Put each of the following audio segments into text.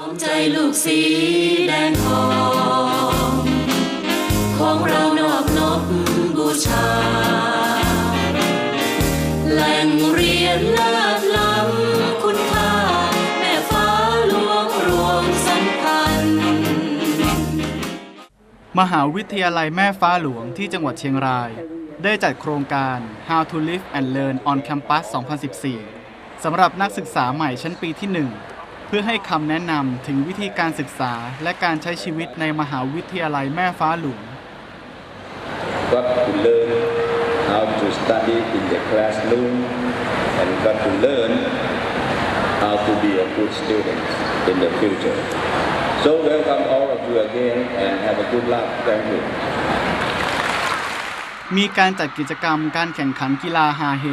ลองใจลูกสีแดงทอง ของเรานอบนบบูชา แหล่งเรียนเลิศล้ำคุณค่า แม่ฟ้าหลวงรวมสัมพันธ์ มหาวิทยาลัยแม่ฟ้าหลวงที่จังหวัดเชียงราย ได้จัดโครงการ How to Live and Learn on Campus 2014 สำหรับนักศึกษาใหม่ชั้นปีที่ 1 เพื่อให้คำแนะนำถึงวิธีการศึกษาและการใช้ชีวิตในมหาวิทยาลัยแม่ฟ้าหลวง got to learn how to study in the classroom and got to learn how to be a good student in the future. So welcome all of you again and have a good luck. Thank you. มีการจัดกิจกรรมการแข่งขันกีฬาฮาเฮ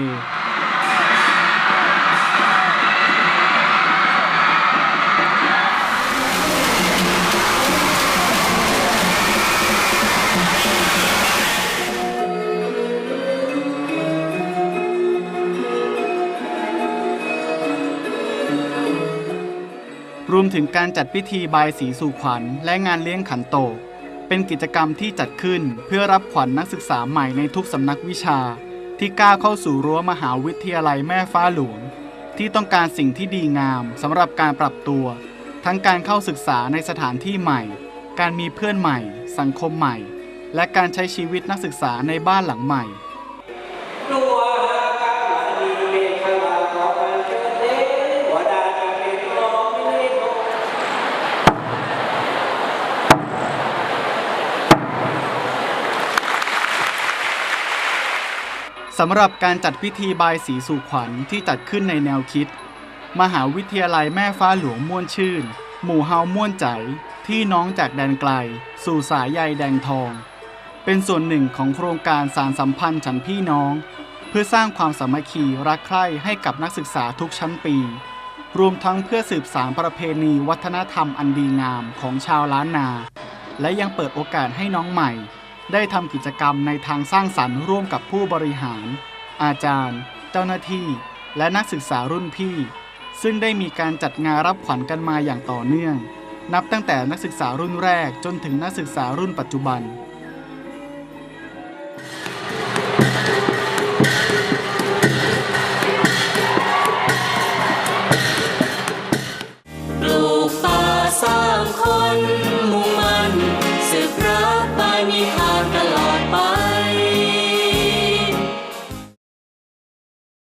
รวมถึงการจัดพิธีบายสีสู่ขวัญ และงานเลี้ยงขันโตก เป็นกิจกรรมที่จัดขึ้นเพื่อรับขวัญนักศึกษาใหม่ในทุกสำนักวิชา ที่ก้าวเข้าสู่รั้วมหาวิทยาลัยแม่ฟ้าหลวง ที่ต้องการสิ่งที่ดีงามสำหรับการปรับตัว ทั้งการเข้าศึกษาในสถานที่ใหม่ การมีเพื่อนใหม่ สังคมใหม่ และการใช้ชีวิตนักศึกษาในบ้านหลังใหม่ สำหรับการจัดพิธีบายสีสู่ขวัญที่จัดขึ้นในแนวคิด มหาวิทยาลัยแม่ฟ้าหลวงม่วนชื่น หมู่เฮาม่วนใจ ที่น้องจากแดนไกล สู่สายใยแดงทอง เป็นส่วนหนึ่งของโครงการสารสัมพันธ์ฉันพี่น้อง เพื่อสร้างความสามัคคีรักใคร่ให้กับนักศึกษาทุกชั้นปี รวมทั้งเพื่อสืบสารประเพณีวัฒนธรรมอันดีงามของชาวล้านนา และยังเปิดโอกาสให้น้องใหม่ ได้ทำกิจกรรมในทางสร้างสรรค์ร่วมกับผู้บริหาร อาจารย์ เจ้าหน้าที่ และนักศึกษารุ่นพี่ ซึ่งได้มีการจัดงานรับขวัญกันมาอย่างต่อเนื่อง นับตั้งแต่นักศึกษารุ่นแรกจนถึงนักศึกษารุ่นปัจจุบัน